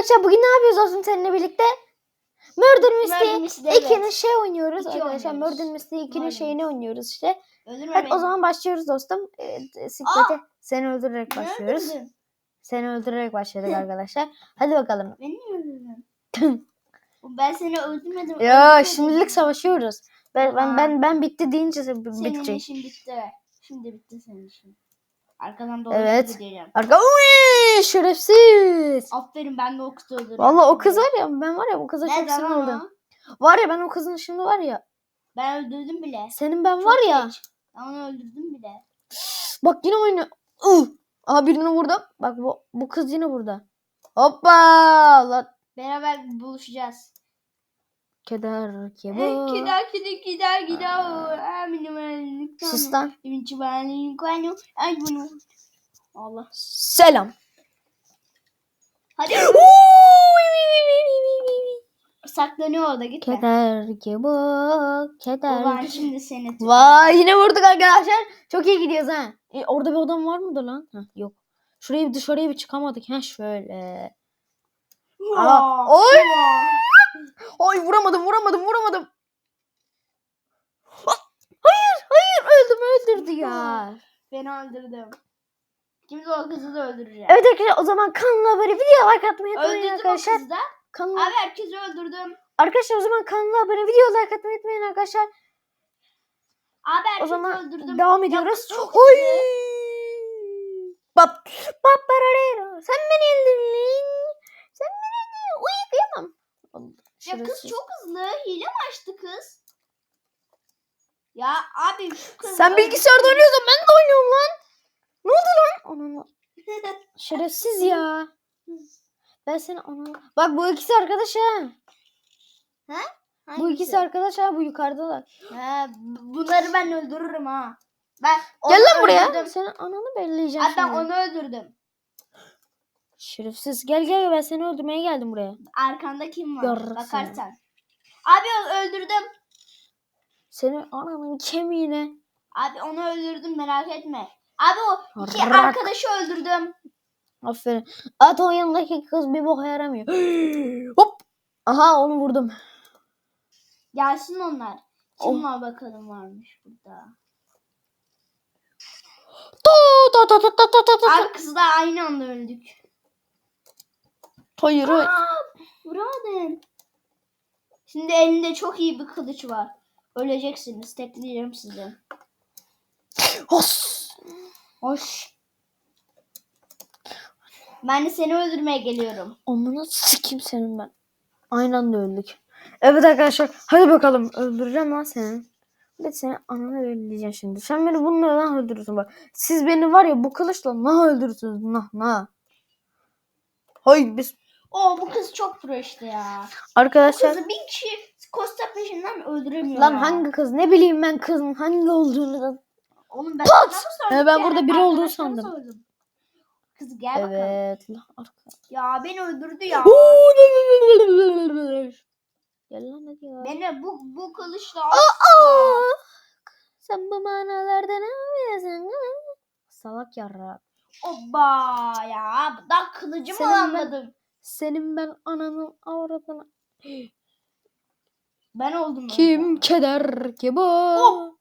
Arkadaşlar bugün ne yapıyoruz olsun seninle birlikte? Murder Mystery Mystery, evet. 2'nin şey oynuyoruz İki arkadaşlar. oynuyoruz. Murder Mystery 2'nin Murder şeyini oynuyoruz işte. Öldürme Hadi beni. o zaman başlıyoruz dostum. Evet, e, Siklete seni öldürerek başlıyoruz. öldürdün? Seni öldürerek başladık arkadaşlar. Hadi bakalım. Beni mi öldürdün? ben seni öldürmedim. Ya şimdilik savaşıyoruz. Ben ben Aa. ben, ben bitti deyince se- Senin bitecek. işin bitti. Şimdi bitti senin işin. Arkadan dolaşıp Evet. gideceğim. Arka Uy, şerefsiz. Aferin ben de o kızı öldürdüm. Vallahi o kız var ya ben var ya bu kıza çok Nerede sinir lan oldum. o? Var ya ben o kızın şimdi var ya. Ben öldürdüm bile. Senin ben Çok var ya. geç. Ben onu öldürdüm bile. Bak yine oyunu. Ih! Aha birini vurdum. Bak bu, bu kız yine burada. Hoppa! Beraber buluşacağız. Keder ki bu. Kida kida kida kida. Aminim Sus lan. Ay bunu. Allah. Selam. Hadi. Saklanıyor orada gitme. Keder bu. Keder. Ben şimdi seni Vay yine vurduk arkadaşlar. Çok iyi gidiyoruz ha. E, orada bir adam var mıdır lan? Heh, yok. Şuraya bir dışarıya bir çıkamadık. Ha şöyle. Aa, oy! Ay vuramadım vuramadım vuramadım. Ha, Hayır hayır öldüm öldürdü ya. Beni öldürdüm. Şimdi o kızı da öldüreceğim. Evet arkadaşlar o zaman kanala böyle video like atmayı unutmayın Öldürdüm o arkadaşlar. kızı da. Kanala... Abi herkesi öldürdüm. Arkadaşlar o zaman kanala abone video like atmayı unutmayın arkadaşlar. Abi herkesi O zaman öldürdüm. devam ediyoruz. çok Oy! Bap bap bararero. Sen beni öldürdün. Sen beni öldürdün. Uy kıyamam. Ya kız çok hızlı. Hile mi açtı kız? Ya abi şu kız. Sen bilgisayarda oynuyorsan ben de oynuyorum lan. Ne oldu lan? Ananı. Şerefsiz ya. Ben seni ananı. Bak bu ikisi arkadaş ha. Bu ikisi arkadaş ha. Bu yukarıdalar. He, bunları ben öldürürüm ha. Ben Gel lan buraya. öldürdüm. Senin ananı belleyeceğim Abi ben onu öldürdüm. Şerefsiz. Gel gel ben seni öldürmeye geldim buraya. Arkanda kim var? Yarrasın. Bakarsan. Abi o- öldürdüm. Senin ananın kemiğine. Abi onu öldürdüm merak etme. Abi o iki Rak. arkadaşı öldürdüm. Aferin. At o yanındaki kız bir boka yaramıyor. Hop. Aha onu vurdum. Gelsin onlar. Oh. Kim var bakalım varmış burada. To to to to to to. Abi kızla aynı anda öldük. Hayır. Aa. Şimdi elinde çok iyi bir kılıç var. Öleceksiniz. Tekleyeceğim sizi. Hos. Hoş. Ben de seni öldürmeye geliyorum. Amına sikeyim senin ben. Aynı anda öldük. Evet arkadaşlar hadi bakalım öldüreceğim lan seni. Ben seni ananı öldüreceğim şimdi. Sen beni bununla lan öldürürsün bak. Siz beni var ya bu kılıçla nah öldürürsünüz nah nah. Hayır biz Oo bu kız çok pro işte ya. Bu arkadaşlar kızı bir kişi Costa peşinden öldüremiyor lan ya. hangi kız ne bileyim ben kızın hangi olduğunu da. Oğlum ben Pat! sana mı He, ben burada biri olduğunu sandım. sordum. Kız gel bakalım. Evet. lan arka- Ya beni öldürdü ya. Gel lan hadi ya. beni bu bu kılıçla Aa! Sen bu manalarda ne yapıyorsun? Salak yarra. Oba ya. Daha kılıcımı Senin ben- alamadım. Senin ben ananın avradını. Ben oldum. Kim orada. keder ki bu? Hop!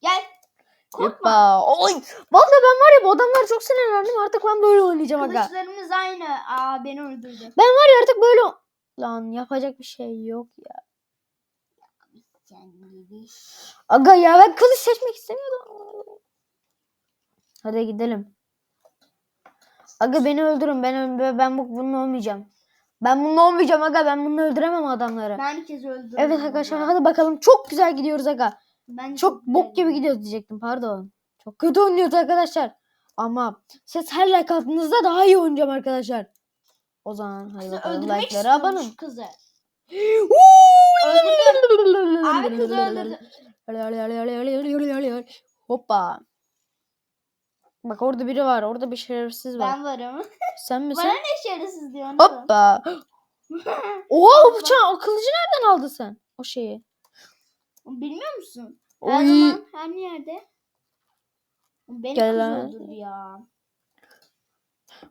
Gel. Korkma. Oy. Vallahi ben var ya bu adamlar çok sinirlendim. Artık ben böyle oynayacağım aga. Kılıçlarımız aynı. Aa beni öldürdü. Ben var ya artık böyle Lan yapacak bir şey yok ya. Aga ya ben kılıç seçmek istemiyordum. Hadi gidelim. Aga beni öldürün. Ben ben bu bununla olmayacağım. Ben bununla olmayacağım aga. Ben bununla öldüremem adamları. Ben bir kez öldürdüm. Evet arkadaşlar hadi bakalım. Çok güzel gidiyoruz aga. Ben Çok bok gibi gidiyoruz diyecektim pardon. Çok kötü oynuyoruz arkadaşlar. Ama siz her like attığınızda daha iyi oynayacağım arkadaşlar. O zaman hadi bakalım like'lara abanın. şu kızı. Abi kızı öldürdü. Hoppa. Bak orada biri var. Orada bir şerefsiz var. Ben varım. Sen Bana misin? ne şerefsiz diyorsun? Hoppa. Oha o bıçağı, o kılıcı nereden aldın sen? O şeyi. Bilmiyor musun? Her Oy. zaman her yerde. Beni Gel lan. ya.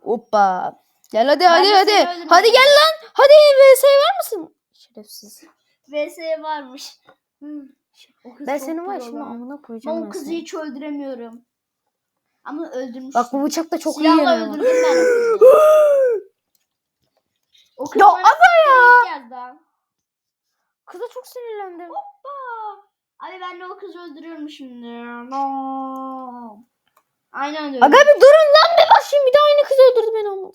Hoppa. Gel hadi Ben hadi hadi. seni Hadi gel lan. Hadi VS var mısın? Şerefsiz. VS varmış. O kız Ben çok senin var şimdi amına Ben koyacağım o ben kızı seni. hiç öldüremiyorum. Ama öldürmüş. Bak bu bıçak da çok iyi Silahla yanıyor. öldürdüm ben o kızı. O kız Ya bana yazdı. Kıza çok sinirlendim. Hoppa. Abi ben de o kızı öldürüyorum şimdi. No. Aynen öyle. Aga bir durun lan bir bak şimdi bir de aynı kızı öldürdü beni ama.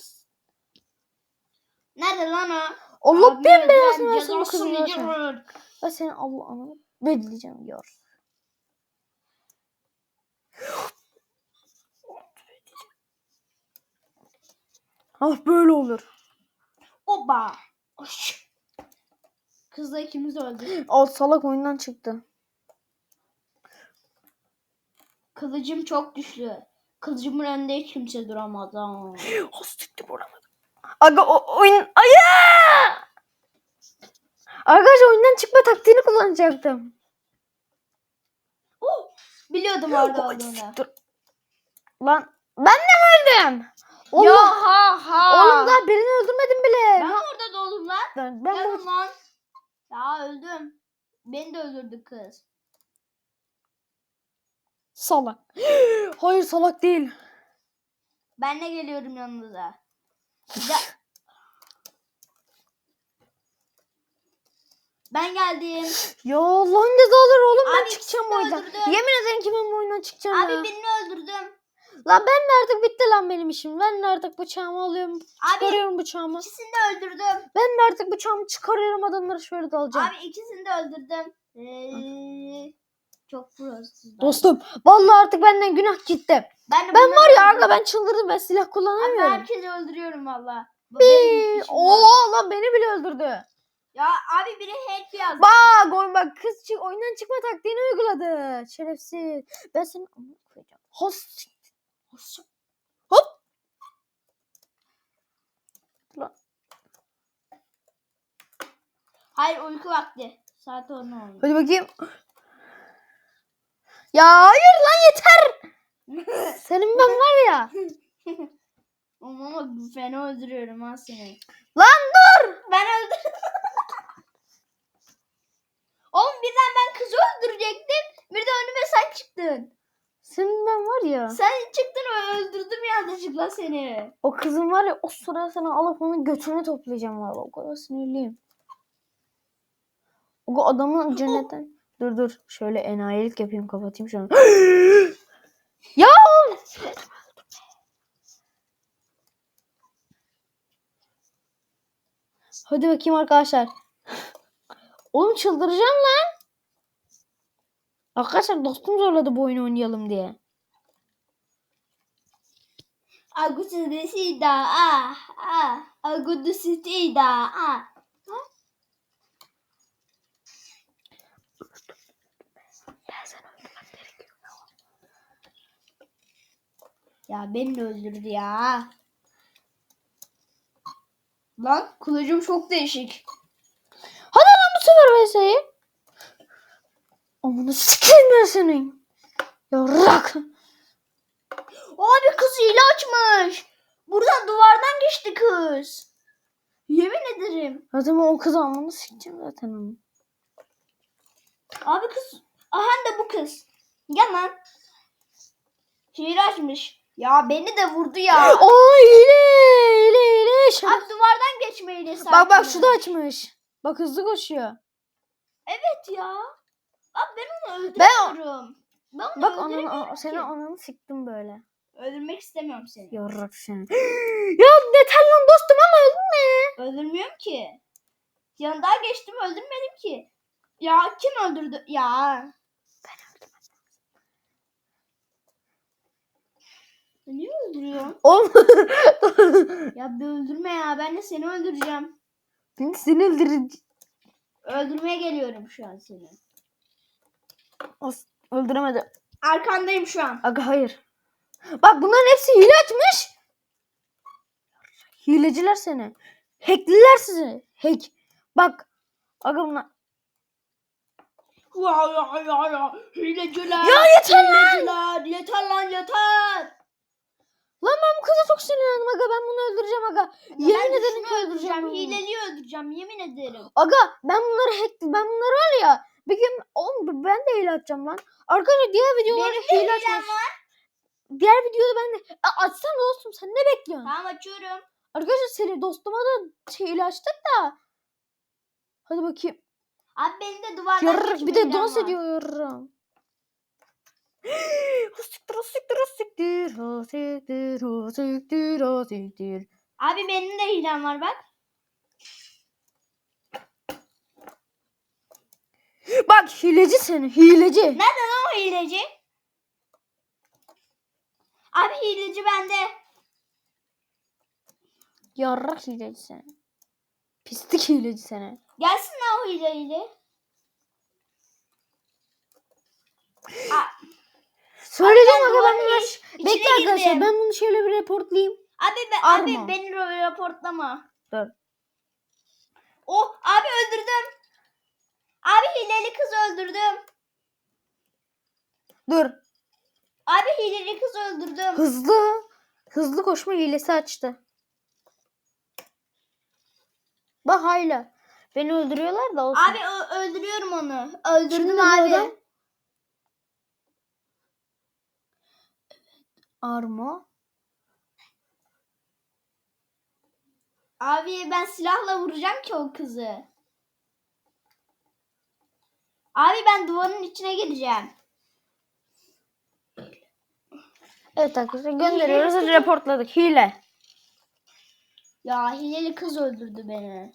Nerede lan o? Allah Abi, ben versin bu kızın cezasını zaten. yerim. Ben seni Allah ananı bekleyeceğim diyor. Ah böyle olur. Oba. Oş. Kızla ikimiz öldü. O salak oyundan çıktı. Kılıcım çok güçlü. Kılıcımın önünde hiç kimse duramaz. ha. Hostikti vuramadım. Aga o oyun... Aya! Arkadaşlar oyundan çıkma taktiğini kullanacaktım. Oh, biliyordum orada olduğunu. Lan ben de mi öldüm? Oğlum, Ya ha ha. oğlum daha birini öldürmedim bile. Ben orada doğdum lan. Ben, ben bu- lan. Ya öldüm. Beni de öldürdü kız. salak. Hayır salak değil. Ben de geliyorum yanınıza. Ya. Ben geldim. Ya Allah'ın cezaları oğlum ben Abi, çıkacağım ikisini oyundan. Yemin ederim ki ben bu oyundan çıkacağım Abi ya. birini öldürdüm. Lan ben de artık bitti lan benim işim. Ben de artık bıçağımı alıyorum. Çıkarıyorum bıçağımı. ikisini de öldürdüm. Ben de artık bıçağımı çıkarıyorum adamları şöyle dalacağım. Abi ikisini de öldürdüm. Ee, çok prosuz. Dostum vallahi artık benden günah gitti. Ben, de Ben bunları var ya aga ben çıldırdım ben silah Abi kullanamıyorum. herkesi öldürüyorum valla. Bu Bir, işim. Oo lan beni bile öldürdü. Ya abi biri help yazdı. Bak oy bak kız çık oyundan çıkma taktiğini uyguladı. Şerefsiz. Ben seni amına koyacağım. Hos. Hop. Lan. Hayır uyku vakti. Saat 10 oldu. Hadi bakayım. Ya hayır lan yeter. Senin ben var ya. Ama fena öldürüyorum ha seni. Lan dur. Ben öldürdüm. Oğlum birden ben kızı öldürecektim. Bir de önüme sen çıktın. Senin ben var ya. Sen çıktın öldürdüm yanlışlıkla seni. O kızın var ya o sırada sana alıp onun götünü toplayacağım valla. O kadar sinirliyim. O adamın cennetten... dur dur. Şöyle enayilik yapayım kapatayım şunu. ya! Hadi bakayım arkadaşlar. Oğlum çıldıracağım lan. Arkadaşlar dostum zorladı bu oyunu oynayalım diye. Agustu desida ah ah. Agustu sitida ah. Ya beni de öldürdü ya. Lan kılıcım çok değişik. Hadi lan bu sefer VS'yi. Amına sikeyim ben senin. Yarrak. Abi kız hile açmış. Buradan duvardan geçti kız. Yemin ederim. Zaten o kızı amına sikeceğim zaten onu. Abi kız. Aha da bu kız. Gel lan. Hile açmış. Ya beni de vurdu ya. Aa hile hile hile. Abi duvardan geçme hilesi Bak bak şu da açmış. Bak hızlı koşuyor. Evet ya. Abi ben onu Ben- öldürüyorum. Ben, onu Bak ananı, ki. seni ananı siktim böyle. Öldürmek istemiyorum seni. Yarrak seni. ya yeter lan dostum ama öldürme. Öldürmüyorum ki. Yanından geçtim öldürmedim ki. Ya kim öldürdü? Ya. Niye öldürüyorsun? Oğlum. Ya bir öldürme ya. Ben de seni öldüreceğim. Beni seni öldüreceğim. Öldürmeye geliyorum şu an seni. Of, Öldüremedi. Arkandayım şu an. Aga hayır. Bak bunların hepsi hile açmış. Hileciler seni. Hackliler sizi. Hack. Bak. Aga bunlar. Ya ya ya ya. Hileciler. Ya yeter lan. Hileciler. Yeter lan yeter. Lan ben bu kıza çok sinirlendim aga ben bunu öldüreceğim aga. Ben Yemin de ederim ki öldüreceğim. bunu. Hileliyi öldüreceğim yemin ederim. Aga ben bunları hack ben bunları var ya bir gün oğlum ben de hile atacağım lan. Arkadaşlar diğer videolarda Benim hile açmış. var. Diğer videoda ben de A, açsana dostum sen ne bekliyorsun? Tamam açıyorum. Arkadaşlar seni dostuma da şey hile açtık da. Hadi bakayım. Abi benim de duvardan geçme bir de hilem dans var. ediyor. Siktir siktir siktir siktir siktir siktir. Abi benim de hilem var bak. Bak hileci seni hileci. Nerede lan o hileci? Abi hileci bende. Yarrak hileci seni. Pislik hileci seni. Gelsin lan o hileyle. Söyleyeceğim aga ben bunu. Bekle arkadaşlar girdim. ben bunu şöyle bir reportlayayım. Abi, be, Arma. abi beni raportlama. Dur. Oh abi öldürdüm. Abi hileli kız öldürdüm. Dur. Abi hileli kız öldürdüm. Hızlı. Hızlı koşma hilesi açtı. Bak hala. Beni öldürüyorlar da olsun. Abi öldürüyorum onu. Öldürdüm Şimdi abi. adam? Arma. Abi ben silahla vuracağım ki o kızı. Abi ben duvarın içine gireceğim. Evet arkadaşlar gönderiyoruz. Hadi reportladık. Hile. Ya hileli kız öldürdü beni.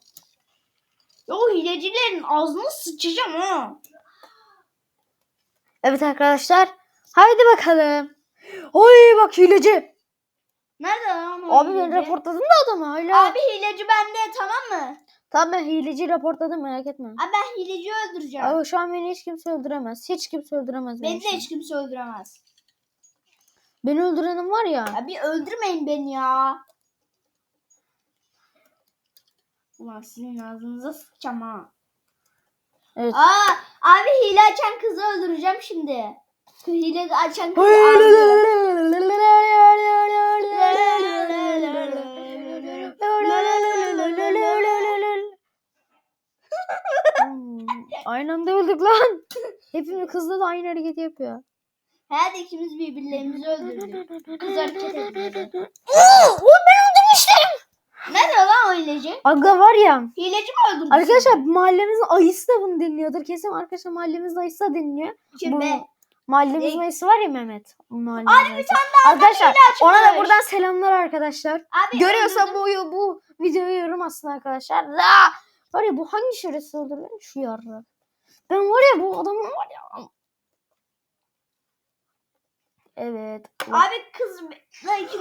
Ya o hilecilerin ağzına sıçacağım ha. Evet arkadaşlar. Haydi bakalım. Oy bak hileci. Nerede lan o Abi ben hileci? reportladım da adamı hala. Abi hileci bende tamam mı? Tamam ben hileci reportladım merak etme. Abi ben hileci öldüreceğim. Abi şu an beni hiç kimse öldüremez. Hiç kimse öldüremez beni. De hiç kimse öldüremez. Beni öldürenim var ya. Abi öldürmeyin beni ya. Ulan sizin ağzınıza sıçacağım ha. Evet. Aa, abi hile açan kızı öldüreceğim şimdi. Hile açan kızı aynı anda öldük lan. Hepimiz kızla da aynı hareketi yapıyor. Hadi ikimiz birbirlerimizi öldürdük. Kız hareket ediyordu. Oo, ben öldürmüştüm. Nerede lan o hileci? Aga var ya. Hileci mi öldürdü? Arkadaşlar mahallemizin ayısı da bunu dinliyordur. Kesin arkadaşlar mahallemizin ayısı da dinliyor. Kim be? Mahallemizin ayısı var ya Mehmet. Mahallemizin Abi bir tane daha Arkadaşlar ona da buradan selamlar arkadaşlar. Abi Görüyorsa bu bu videoyu yorum atsın arkadaşlar. Aa! Var ya bu hangi şerefsiz öldürüyor? Şu yarra. Ben var ya bu adamın var ya. Evet. Abi kız.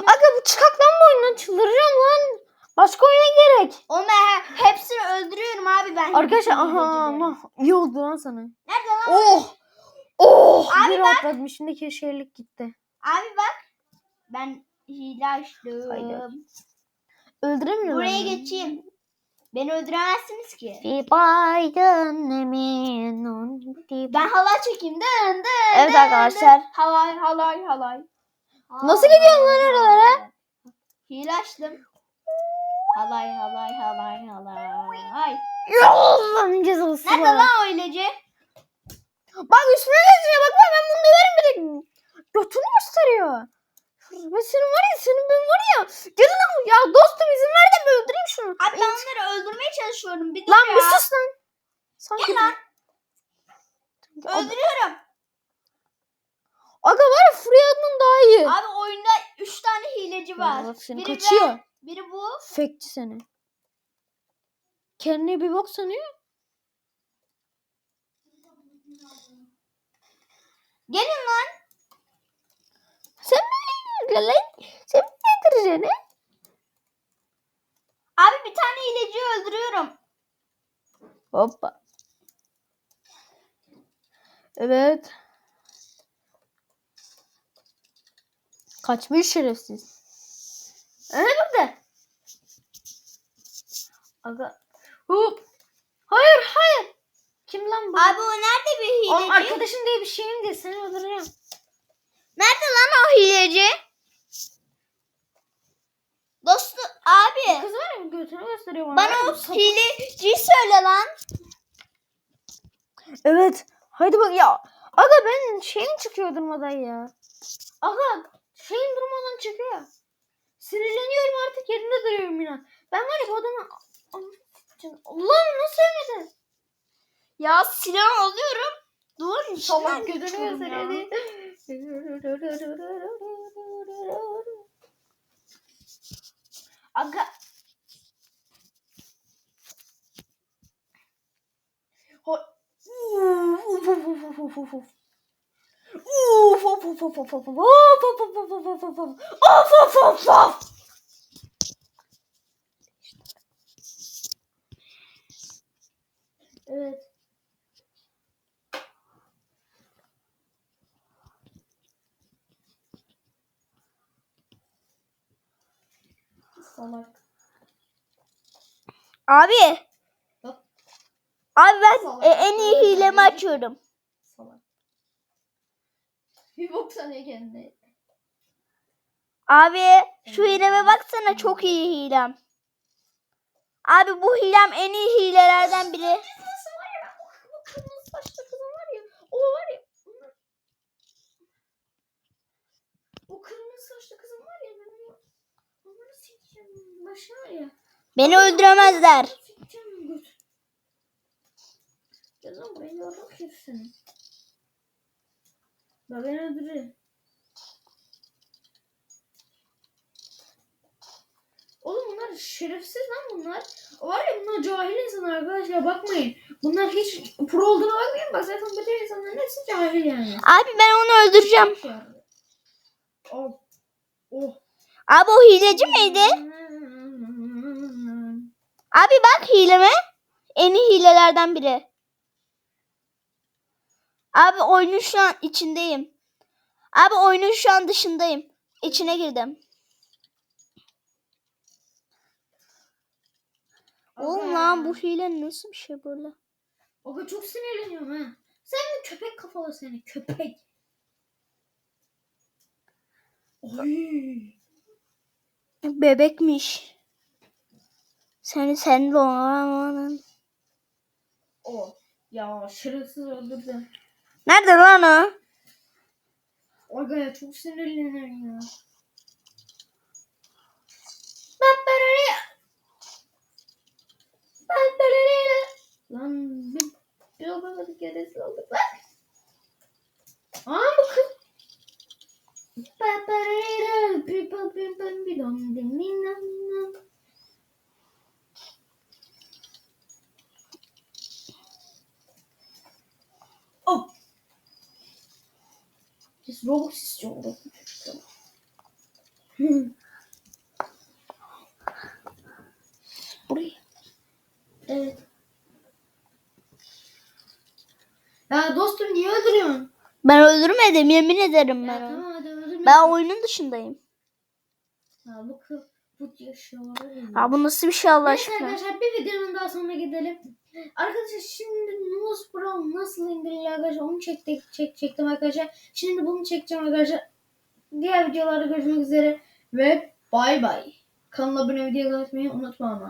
Aga bu çıkaklanma oyundan çıldıracağım lan. Başka oyuna gerek. O me hepsini öldürüyorum abi ben. Arkadaşlar aha ama iyi oldu lan sana. Nerede lan? Oh. Oh. Abi bir bak. rahatladım. Şimdiki şeylik gitti. Abi bak. Ben hile açtım. Haydi. Öldüremiyorum. Buraya geçeyim. Beni öldüremezsiniz ki. Bir baydın emin on. Ben halay çekeyim. Dın dın Evet dın arkadaşlar. dın. Halay halay halay. Nasıl gidiyorsun lan oralara? Hile açtım. Halay halay halay halay. Allah'ın cezası Nerede lan o hileci? Bak üstüne geçiyor bak ben bunu döverim bir de. Götünü gösteriyor. Ve senin var ya senin ben var ya. Gelin al. Ya dostum izin ver de öldüreyim şunu. Abi ben onları öldürmeye çalışıyorum. Bir dur Lan ya. bir sus lan. Sanki Gel lan. Öldürüyorum. Aga var ya Furya'nın daha iyi. Abi oyunda 3 tane hileci var. Bak seni Biri kaçıyor. ben, biri bu. Fekçi seni. Kendine bir bok sanıyor. Gelin lan. Sen mi lan? Sen he? Abi bir tane hileci öldürüyorum. Hoppa. Evet. Kaçmış şerefsiz. Ee burada. Aga. Hop. Hayır hayır. Kim lan bu? Abi o nerede bir hileci? Oğlum arkadaşım diye bir şeyim değil. Seni öldüreceğim. Nerede lan o hileci? Abi Kız var ya götünü gösteriyor hileciyi söyle lan. Evet. Hadi bak ya. Aga ben şeyim çıkıyor durmadan ya. Aga şeyim durmadan çıkıyor. Sinirleniyorum artık yerinde duruyorum yine. Ben var ya bu adamı... Allah'ım nasıl ölmedin? Ya silah alıyorum. Dur Salak içinden gözünü geçiyorum ya. gösteriyor. Aga Evet. Salak. abi. Abi ben e, en iyi hilemi açıyorum. Bir bok kendine. Abi şu hileme baksana çok iyi hilem. Abi bu hilem en iyi hilelerden biri. Beni öldüremezler. Yoruluk herif seni Bak beni öldürür Oğlum bunlar şerefsiz lan bunlar. Var ya bunlar cahil insanlar arkadaşlar bakmayın. Bunlar hiç pro olduğuna bakmayın. Bak zaten bütün insanların hepsi cahil yani. Abi ben onu öldüreceğim. Oh. Oh. Abi o hileci miydi? Abi bak hileme. En iyi hilelerden biri. Abi oyunun şu an içindeyim. Abi oyunun şu an dışındayım. İçine girdim. Oğlum lan bu hile nasıl bir şey böyle? Aga çok sinirleniyorum ha. Sen mi köpek kafalı seni köpek. Oy. Bebekmiş. Seni sen de. O. Ya şerefsiz öldürdü. Nerede lan o? Olga ya çok sinirlenirim ya. Lan bir, bir olmadı gerisi oldu. Bak. Aa bu kız. Paparera, pipa pipa, bidon, diminam, Biz Robux istiyoruz. Buraya. Evet. Ya dostum niye öldürüyorsun? Ben öldürmedim yemin ederim Ya ben onu. tamam hadi öldürme. Ben oyunun dışındayım. Ya bu kız bu yaşıyor. Ya bu nasıl bir şey Allah Neyse aşkına? arkadaşlar bir videonun daha sonuna gidelim. Arkadaşlar şimdi Nose Pro nasıl indirilir arkadaşlar onu çektik, çek, çektim arkadaşlar. Şimdi bunu çekeceğim arkadaşlar. Diğer videolarda görüşmek üzere ve bay bay. Kanala abone ve videoyu unutmayı unutma ama.